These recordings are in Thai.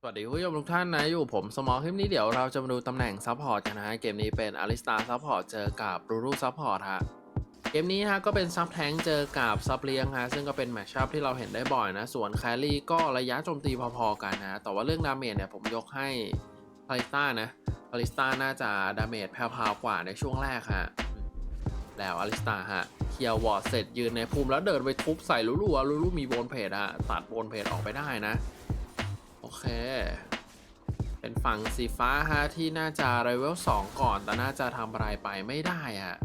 สวัสดีคุณผู้ชมทุกท่านนะ อยู่ผมสมอลคลิปนี้เดี๋ยวเราจะมาดูตำแหน่งซัพพอร์ตกันนะฮะ เกมนี้เป็นอลิสตาซัพพอร์ตเจอกับรูรูซัพพอร์ตฮะ เกมนี้ฮะก็เป็นซับแทงเจอกับซับเลี้ยงฮะ ซึ่งก็เป็นแมชชัพที่เราเห็นได้บ่อยนะ ส่วนแครี่ก็ระยะโจมตีพอๆกันนะ แต่ว่าเรื่องดาเมจเนี่ยผมยกให้พาริสตานะพาริสตาน่าจะดาเมจแผ่วๆกว่าในช่วงแรกฮะ แล้วอลิสตาฮะเคลียร์วอร์ดเสร็จยืนในภูมิแล้วเดินไปทุบใส่ลูลูอะลูลูมีโบนเพจฮะตัดโบนเพจออกไปได้นะ เค เป็นฝั่งสีฟ้าฮะที่น่าจะเลเวล2ก่อน แต่น่าจะทำอะไรไปไม่ได้อะ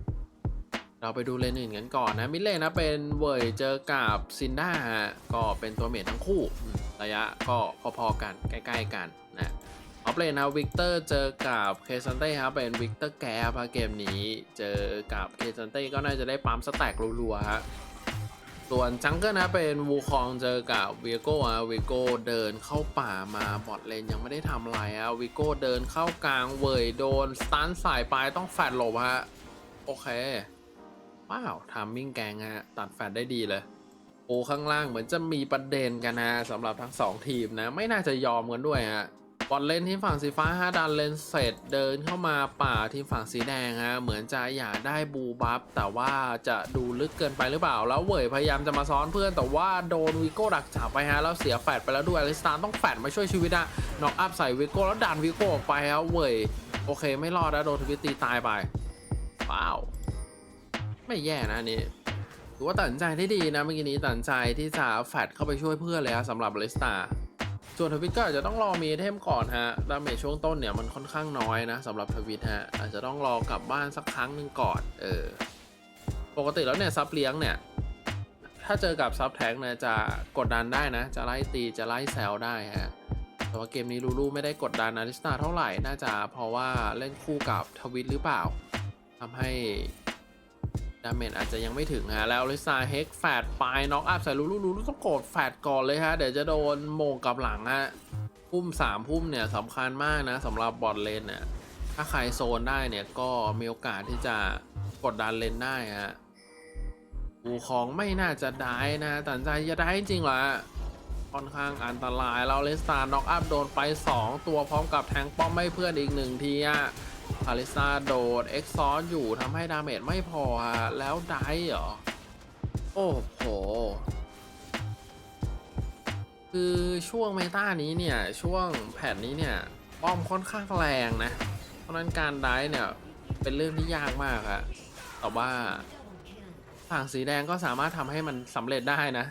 เราไปดูเลนอื่นกันก่อนนะ มิเลนนะเป็นเวยเจอกับซินด้าฮะก็เป็นตัวเมททั้งคู่ ระยะก็พอๆกันใกล้ๆกันนะออฟเลนนะวิกเตอร์เจอกับเคซันเต้ครับเป็นวิกเตอร์แกปฮะเกมนี้ เจอกับเคซันเต้ก็น่าจะได้ปั๊มสแต็กรัวๆฮะ ส่วนจังเกิลนะเป็นวูคองเจอกับวีโก้อะวีโก้เดินเข้าป่ามาบอทเลนยังไม่ได้ทำอะไรอะวีโก้เดินเข้ากลางเวยโดนสตันสายปลายต้องแฟดหลบฮะโอเคว้าวทามมิ่งแกงฮะตัดแฟดได้ดีเลยโอ้ข้างล่างเหมือนจะมีประเด็นกันนะสำหรับทั้งสองทีมนะ ไม่น่าจะยอมกันด้วยฮะ บอลเลนที่ฝั่งสีฟ้าฮะดันเลนเสร็จเดินเข้ามาป่าที่ฝั่งสีแดงฮะเหมือนจะอยากได้บูบัฟแต่ว่าจะดูลึกเกินไปหรือเปล่า แล้วเหวยพยายามจะมาซ้อนเพื่อน แต่ว่าโดนวิโก้ดักจับไปฮะแล้วเสียแฟดไปแล้วด้วยอลิสตาต้องแฟดมาช่วยชีวิตอะน็อกอัพใส่วิโก้แล้วดันวิโก้ออกไปฮะเหวยโอเคไม่รอดนะโดนทวิตตีตายไปว้าวไม่แย่นะนนี้ถือว่าตัดสินใจได้ดีนะเมื่อกี้นี้ตัดสินใจที่จะแฟดเข้าไปช่วยเพื่อนเลยฮะสำหรับอลิสตา ส่วนทวิตก็อาจจะต้องรอมีเทมก่อนฮะ ดาเมจช่วงต้นเนี่ยมันค่อนข้างน้อยนะสำหรับทวิตฮะ อาจจะต้องรอกลับบ้านสักครั้งหนึ่งก่อน เออ ปกติแล้วเนี่ยซับเลี้ยงเนี่ย ถ้าเจอกับซับแทงเนี่ยจะกดดันได้นะ จะไล่ตีจะไล่แซวได้ฮะ แต่ว่าเกมนี้ลูลูไม่ได้กดดันอาริสตาเท่าไหร่ น่าจะเพราะว่าเล่นคู่กับทวิตหรือเปล่าทำให้ ดาเมจอาจจะยังไม่ถึงฮะ แล้วลิซาเฮกแฟดปลายน็อกอัพใส่ลูลูลูต้องกดแฟดก่อนเลยฮะ เดี๋ยวจะโดนโมงกลับหลังฮะ พุ่มสามพุ่มเนี่ยสำคัญมากนะสำหรับบอทเลนเนี่ยถ้าใครโซนได้เนี่ยก็มีโอกาสที่จะกดดันเลนได้ฮะบูของไม่น่าจะได้นะตัดสินใจจะได้จริงเหรอค่อนข้างอันตรายแล้วเลสตาร์น็อกอัพโดนไป 2 ตัวพร้อมกับแทงป้อมไม่เพื่อนอีกหนึ่งทีอะ พาริซาโดดเอ็กซอร์อยู่ทำให้ดาเมจไม่พอฮะแล้วได้เหรอ โอ้โห คือช่วงเมตานี้เนี่ย ช่วงแผ่นนี้เนี่ยป้อมค่อนข้างแรงนะ เพราะนั้นการได้เนี่ยเป็นเรื่องที่ยากมากอะแต่ว่าฝั่งสีแดงก็สามารถทำให้มันสำเร็จได้นะ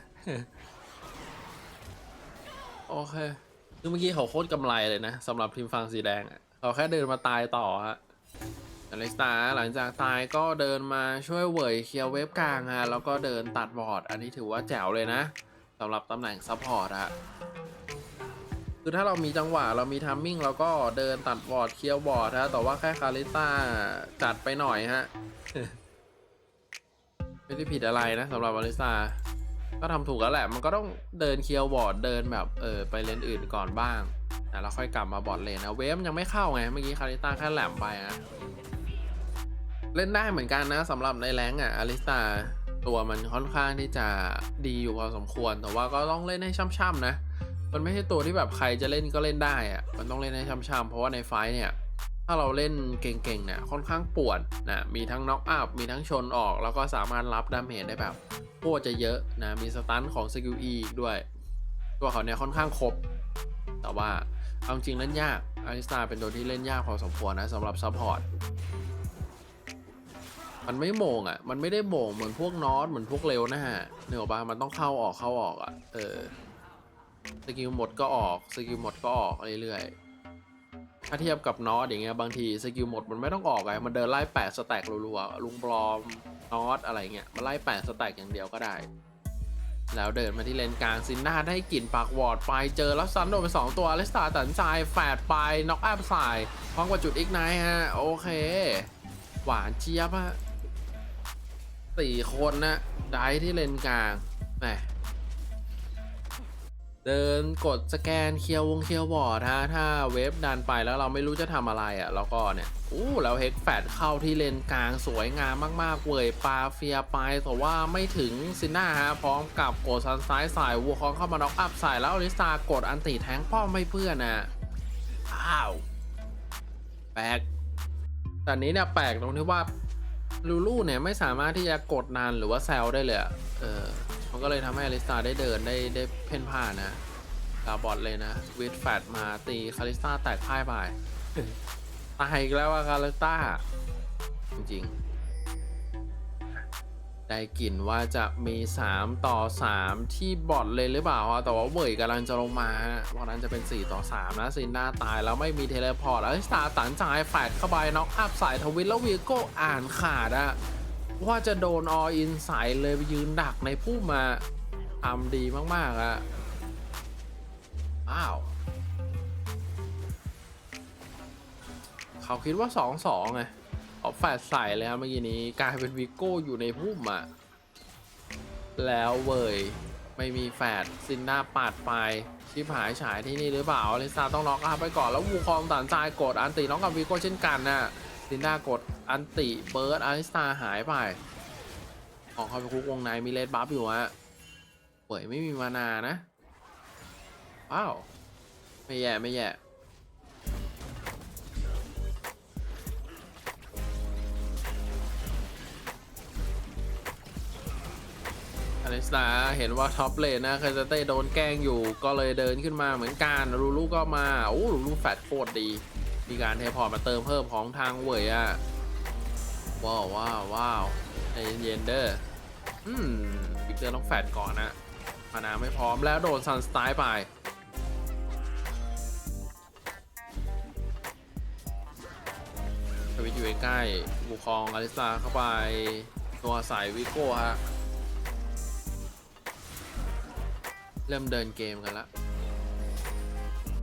โอเค คือเมื่อกี้เขาโคตรกำไรเลยนะสำหรับทีมฝั่งสีแดงอะ เขาแค่เดินมาตายต่อฮะอเล็กซ์ตาหลังจากตายก็เดินมาช่วยเวยเคลียร์เวฟกลางฮะแล้วก็เดินตัดบอร์ด อันนี้ถือว่าแจ๋วเลยนะสำหรับตำแหน่งซัพพอร์ตอะคือถ้าเรามีจังหวะเรามีทัมมิ่งเราก็เดินตัดบอร์ดเคลียร์บอร์ดฮะแต่ว่าแค่คาริต้าจัดไปหน่อยฮะไม่ได้ผิดอะไรนะสำหรับอลิซาก็ทำถูกแล้วแหละ มันก็ต้องเดินเคลียร์บอร์ดเดินแบบเออไปเลนอื่นก่อนบ้าง นะแล้วค่อยกลับมาบอดเลนนะเวฟยังไม่เข้าไงเมื่อกี้คาริต้าแค่แหลมไปฮะเล่นได้เหมือนกันนะสำหรับในแรงอะอลิซาตัวมันค่อนข้างที่จะดีอยู่พอสมควร แต่ว่าก็ต้องเล่นให้ช่ำๆนะ มันไม่ใช่ตัวที่แบบใครจะเล่นก็เล่นได้อะมันต้องเล่นให้ช่ำๆเพราะว่าในไฟเนี่ยถ้าเราเล่นเก่งๆเนี่ยค่อนข้างปวดนะมีทั้งน็อกอัพมีทั้งชนออกแล้วก็สามารถรับดาเมจได้แบบโคตรจะเยอะนะมีสตันของสกิลอีกด้วย ตัวเขาเนี่ยค่อนข้างครบ แต่ว่า เอาจริงเล่นยากอาริสตาเป็นตัวที่เล่นยากพอสมควรนะสำหรับซัพพอร์ต มันไม่โมงอะ มันไม่ได้โมงเหมือนพวกนอตเหมือนพวกเร็วนะฮะเนื้ออกปะมันต้องเข้าออกเข้าออกอะ เออ สกิลหมดก็ออก สกิลหมดก็ออกเรื่อยๆ ถ้าเทียบกับนอตอย่างเงี้ยบางทีสกิลหมดมันไม่ต้องออกไง มันเดินไล่แปดสแต็กรัวๆลุงบลอมนอตอะไรเงี้ย มันไล่แปดสแต็กอย่างเดียวก็ได้ แล้วเดินมาที่เลนกลางซินนาได้กลิ่นปากวอดไปเจอแล้วซันโดนไปสองตัวเลสตาตัดสินใจแฟดไปน็อกอัพใส่พร้อมกับจุดอีกไนฮะ โอเค หวานเจี๊ยบฮะสี่คนนะได้ที่เลนกลางแหม เดินกดสแกนเคลียร์วงเคลียร์บอร์ดฮะถ้าเวฟดันไปแล้วเราไม่รู้จะทำอะไรอะ่ะแล้วก็เนี่ยอู้แล้วเฮกแฟดเข้าที่เลนกลางสวยงามมากๆเวยปาเฟียไปแต่ว่าไม่ถึงซิน่าฮะพร้อมกับกดซันซ้ายสายวัวคองเข้ามาน็อกอัพใส่แล้วอลิซากดอันติแทงป้อมไม่เพื่อนนะอ้าวแปลกแต่นี้เนี่ยแปลกตรงที่ว่าลูลูเนี่ยไม่สามารถที่จะกดนานหรือว่าแซลได้เลยอะเออ มันก็เลยทำให้อลิสตาได้เดินได้ได้เพ่นพ่านนะกาบอดเลยนะวิดแฟดมาตีคาริสตาแตกพ่ายไปตายอีกแล้วอะคาริสตาจริงๆ ได้กลิ่นว่าจะมี 3 ต่อ 3 ที่บอดเลยหรือเปล่าแต่ว่าเว่ยกำลังจะลงมาฮะวันนั้นจะเป็น 4 ต่อ 3 นะซินนาตายแล้วไม่มีเทเลพอร์ตอลิสตาตันจ่ายแฟดเข้าไปน็อกอัพสายทวิตแล้ววีโก้อ่านขาดอะ ว่าจะโดนออินใส่เลยไปยืนดักในพุ่มาทำดีมาก ๆอะอ้าว เขาคิดว่า2-2ไงเอาแฟดใส่เลยครับเมื่อกี้นี้กลายเป็นวิโก้อยู่ในพุ่มอะแล้วเวยไม่มีแฟดซินด้าปาดไปชิบหายฉายที่นี่หรือเปล่าอลิซาต้องน็อกอัพไปก่อนแล้ววูคองตันใจายกดอันตีน้องกับวิโก้เช่นกันน่ะซินด้ากด อันติเบิร์ดอาริสตาหายไปออกเข้าไปคุกวงในมีเลดบัฟอยู่ฮะเป่ยไม่มีมานานะ ว้าว ไม่แย่ ไม่แย่อลิสตาเห็นว่าท็อปเลนนะเคยจะเต้โดนแกล้งอยู่ก็เลยเดินขึ้นมาเหมือนกันลูลูก็มา โอ้ลูลูแฟตโคตรดี มีการเทพอร์ตมาเติมเพิ่มของทางเวยอะ ว้าวว้าวว้าวใจเย็นเด้ออืมวิกเตอร์ต้องแฟดก่อนนะมานาไม่พร้อมแล้วโดนซันสไตล์ไปทวิตอยู่ใกล้บุคองอลิซาเข้าไปตัวสายวิโก้ฮะ เริ่มเดินเกมกันละ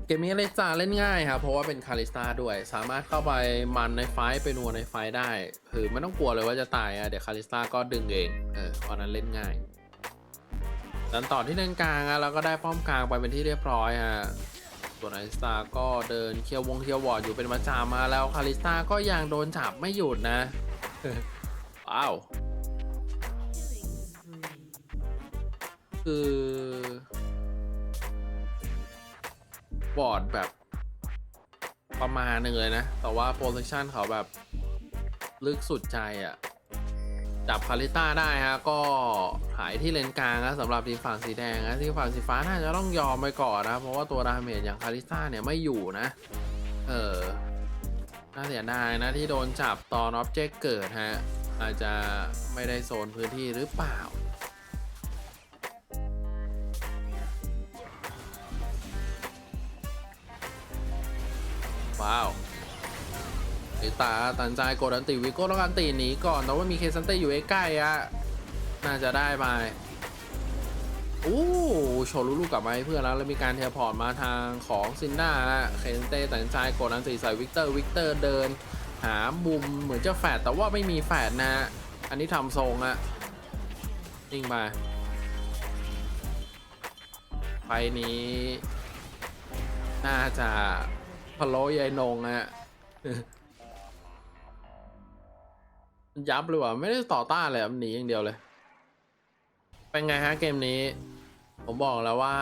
เกมนี้อลิซาเล่นง่ายครับเพราะว่าเป็นคาริสตาด้วย สามารถเข้าไปมันในไฟไปนัวในไฟได้ คือไม่ต้องกลัวเลยว่าจะตายอะเดี๋ยวคาริสตาก็ดึงเองเออเพราะนั้นเล่นง่ายดันต่อที่เลนกลางอะเราก็ได้ป้อมกลางไปเป็นที่เรียบร้อยฮะส่วนไอสตาก็เดินเคียววงเคียววอดอยู่เป็นประจำมาแล้วคาริสตาก็ยังโดนจับไม่หยุดนะว้าวคือ วอร์ดแบบ ประมาณหนึ่งเลยนะ แต่ว่าโพซิชันเขาแบบ ลึกสุดใจอะ่ะ จับคาริต้าได้ฮะ ก็หายที่เลนกลางนะสำหรับทีมฝั่งสีแดงนะที่ฝั่งสีฟ้าน่าจะต้องยอมไปก่อนนะ เพราะว่าตัวดาเมจอย่างคาริต้าเนี่ยไม่อยู่นะ เออน่าเสียดายนะที่โดนจับตอนออบเจกต์เกิดฮะ อาจจะไม่ได้โซนพื้นที่หรือเปล่า ว้าวไอตาตันใจกดอันติวิโก้ต้องอันติหนีก่อนแต่ว่ามีเคซันเต้อยู่ใกล้ๆอะน่าจะได้ไปโอ้โชว์ลูกกลับมาให้เพื่อนแล้วแล้วมีการเทพอร์ตมาทางของซินด้าฮะเคซันเต้ตัดสินใจกดอันติใส่วิกเตอร์วิกเตอร์เดิน หามุมเหมือนจะแฟดแต่ว่าไม่มีแฟดนะฮะอันนี้ทำทรงอะนิ่งไปไฟนี้ น่าจะ พะโล้ยายนงอะมันยับเลยว่ะไม่ได้ต่อต้านเลยมันหนีอย่างเดียวเลย เป็นไงฮะเกมนี้ ผมบอกแล้วว่า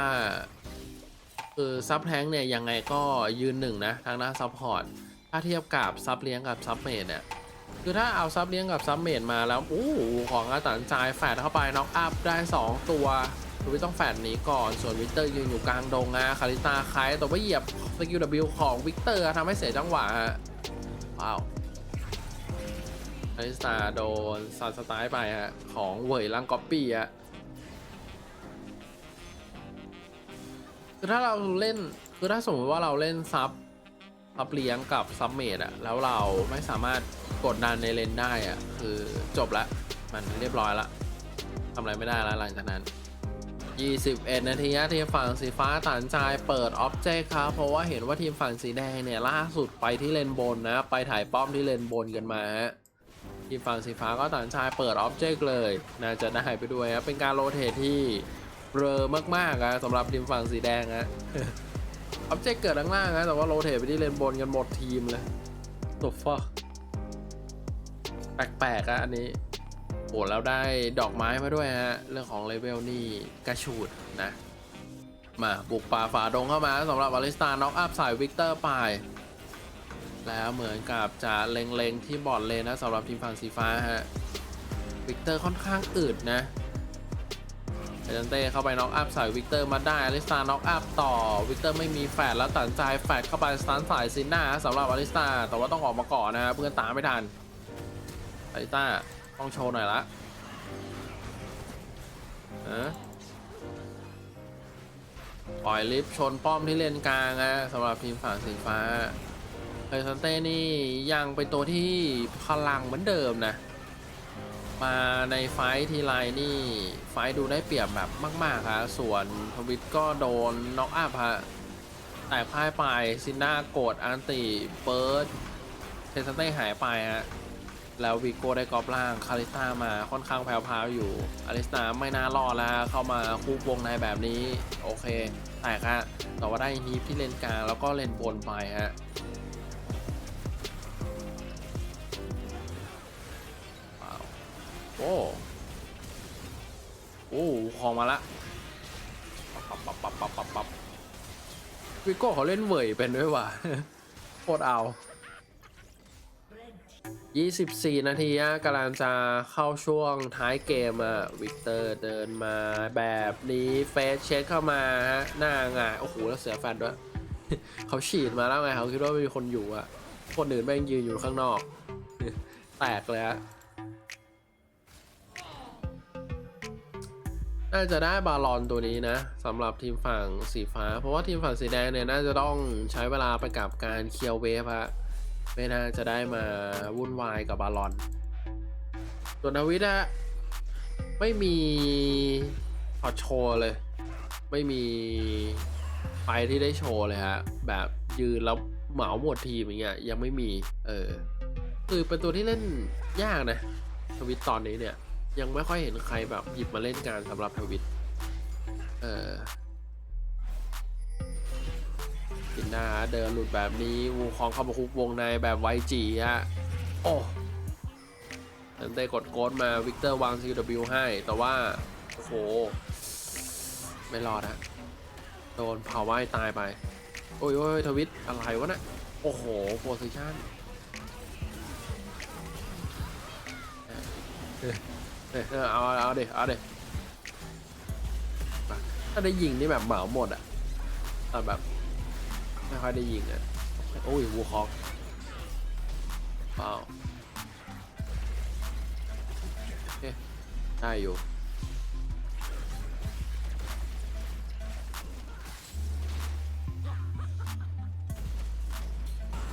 คือซับแทงเนี่ยยังไงก็ยืนหนึ่งนะทางด้านซับพอร์ตถ้าเทียบกับซับเลี้ยงกับซับเมดเนี่ยคือถ้าเอาซับเลี้ยงกับซับเมดมาแล้วอู้หูของอาตันจายแฟดเข้าไปน็อกอัพได้ 2 ตัว คือวิต้องแฟดหนีก่อน ส่วนวิกเตอร์ยืนอยู่กลางดงอะคาริตาคายแต่ว่าเหยียบสกิลวของวิกเตอร์ทำให้เสียจังหวะฮะว้าวคาริตาโดนซันสไตล์ไปฮะของเวยลังก๊อปปี้อะคือถ้าเราเล่นคือถ้าสมมติว่าเราเล่นซับซับเลี้ยงกับซับเมดอะแล้วเราไม่สามารถกดดันในเลนได้อะคือจบละ มันเรียบร้อยละทำอะไรไม่ได้แล้วหลังจากนั้น 21 นาทีนะทีมฝั่งสีฟ้าตัดใจเปิดออบเจกต์ครับ เพราะว่าเห็นว่าทีมฝั่งสีแดงเนี่ยล่าสุดไปที่เลนบนนะ ไปถ่ายป้อมที่เลนบนกันมาฮะทีมฝั่งสีฟ้าก็ตัดใจเปิดออบเจกต์เลย น่าจะได้ไปด้วยครับเป็นการโรเททที่เบลอมากๆอะสำหรับทีมฝั่งสีแดงอะออบเจกต์เกิดข้างล่างนะแต่ว่าโรเทตไปที่เลนบนกันหมดทีมเลยตัวฟอแปลกๆอะอันนี้ โอ้แล้วได้ดอกไม้มาด้วยฮะ เรื่องของเลเวลนี่กระชูดนะ มาบุกป่าฝ่าดงเข้ามาสำหรับอลิสตาน็อกอัพสายวิกเตอร์ไป แล้วเหมือนกับจะเล็งๆที่บอร์ดเลนนะสำหรับทีมฝั่งสีฟ้าฮะ วิกเตอร์ค่อนข้างอึดนะเอเจนเต้เข้าไปน็อกอัพใส่วิกเตอร์มาได้อลิสตาน็อกอัพต่อ วิกเตอร์ไม่มีแฟดแล้วตัดใจแฟดเข้าไปสตันสายซินนาสำหรับอลิสตาแต่ว่าต้องออกมาก่อนนะฮะเพื่อนตามไม่ทันอลิสตา ต้องโชว์หน่อยละฮะปล่อยลิฟต์ชนป้อมที่เลนกลางฮะสำหรับทีมฝั่งสีฟ้าเอเจนเต้นี่ยังเป็นตัวที่พลังเหมือนเดิมนะ มาในไฟทีไรนี่ ไฟดูได้เปรียบแบบมากๆฮะส่วนทวิตก็โดนน็อกอัพฮะแต่พ่ายไปซินนาโกดอันติเปิร์ดเทสเต้หายไปฮะ แล้ววิโก้ได้กรอบล่างคาริสตามาค่อนข้างแผ่วๆอยู่อลิสตาไม่น่ารอดแล้วเข้ามาคู่วงในแบบนี้ โอเคแต่ฮะแต่ว่าได้ฮีฟที่เลนกลางแล้วก็เลนบนไปฮะโอ้โอ้ของมาละปับปับปับปับปับปับวิโก้เขาเล่นเหวยเป็นด้วยว่ะโคตรเอา 24 นาทีอะกำลังจะเข้าช่วงท้ายเกมอะวิกเตอร์เดินมาแบบนี้เฟสเช็คเข้ามาฮะหน้าหงายโอ้โหแล้วเสือแฟนด้วย เขาฉีดมาแล้วไงเขาคิดว่าไม่มีคนอยู่อะคนอื่นแม่งยืนอยู่ข้างนอก แตกเลยอะน่าจะได้บาลอนตัวนี้นะสำหรับทีมฝั่งสีฟ้า เพราะว่าทีมฝั่งสีแดงเนี่ยน่าจะต้องใช้เวลาไปกับการเคลียร์เวฟฮะ ไม่น่าจะได้มาวุ่นวายกับบาลอน ส่วนนาวิทอะไม่มีพอโชว์เลย ไม่มีไฟที่ได้โชว์เลยฮะ แบบยืนแล้วเหมาหมดทีมอย่างเงี้ยยังไม่มี เออคือเป็นตัวที่เล่นยากนะทวิตตอนนี้เนี่ย ยังไม่ค่อยเห็นใครแบบหยิบมาเล่นการสำหรับทวิต เออ กินหน้าเดินหลุดแบบนี้วูคองเข้ามาคุกวงในแบบไวจีฮะโอ้เันเต้กดโค้ดมาวิกเตอร์วาง CW ให้ แต่ว่า โอ้โห ไม่รอดฮะโดนเผาไหม้ตายไป โอ้ยโอ้ยทวิตอะไรวะนะ่ะโอ้โหโพซิชั่นเออเอาเอาเด็เอาเด็ถ้าได้ยิงนี่แบบเหมาหมดอะแต่แบบ ไม่ค่อยได้ยิงอะโอ้ยวูคอกว้าวโอเคได้อยู่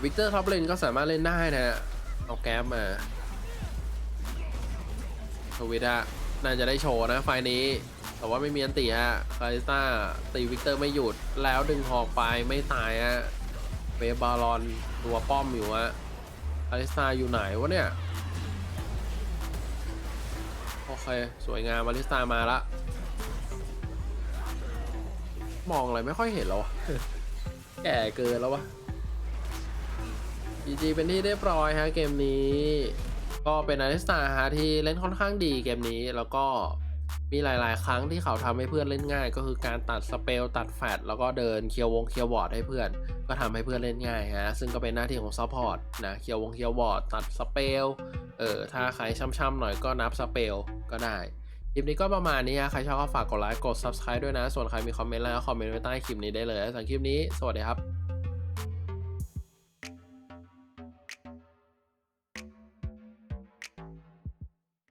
วิกเตอร์ท็อปเลนก็สามารถเล่นได้นะฮะเอาแก๊ปมาทวิตอะน่าจะได้โชว์นะไฟล์นี้ แต่ว่าไม่มีอันติฮะคาริสตาตีวิกเตอร์ไม่หยุดแล้วดึงหอกไปไม่ตายฮะเวฟบาลอนตัวป้อมอยู่ฮะคาริสตาอยู่ไหนวะเนี่ย โอเค สวยงามมาริสตามาละมองอะไรไม่ค่อยเห็นแล้วแก่เกินแล้ววะ GG เป็นที่เรียบร้อยฮะเกมนี้ ก็เป็นอาริสตาฮะที่เล่นค่อนข้างดีเกมนี้แล้วก็ มีหลาย ๆ ครั้งที่เขาทำให้เพื่อนเล่นง่าย ก็คือการตัดสเปลตัดแฟดแล้วก็เดินเคียววงเคียววอร์ดให้เพื่อน ก็ทำให้เพื่อนเล่นง่ายฮะซึ่งก็เป็นหน้าที่ของซัพพอร์ตนะเคียววงเคียววอร์ดตัดสเปลเออถ้าใครช่ำๆหน่อยก็นับสเปลก็ได้คลิปนี้ก็ประมาณนี้ฮะใครชอบก็ฝากกดไลค์กด subscribe ด้วยนะ ส่วนใครมีคอมเมนต์อะไรก็คอมเมนต์ไว้ใต้คลิปนี้ได้เลยสำหรับคลิปนี้สวัสดีครับ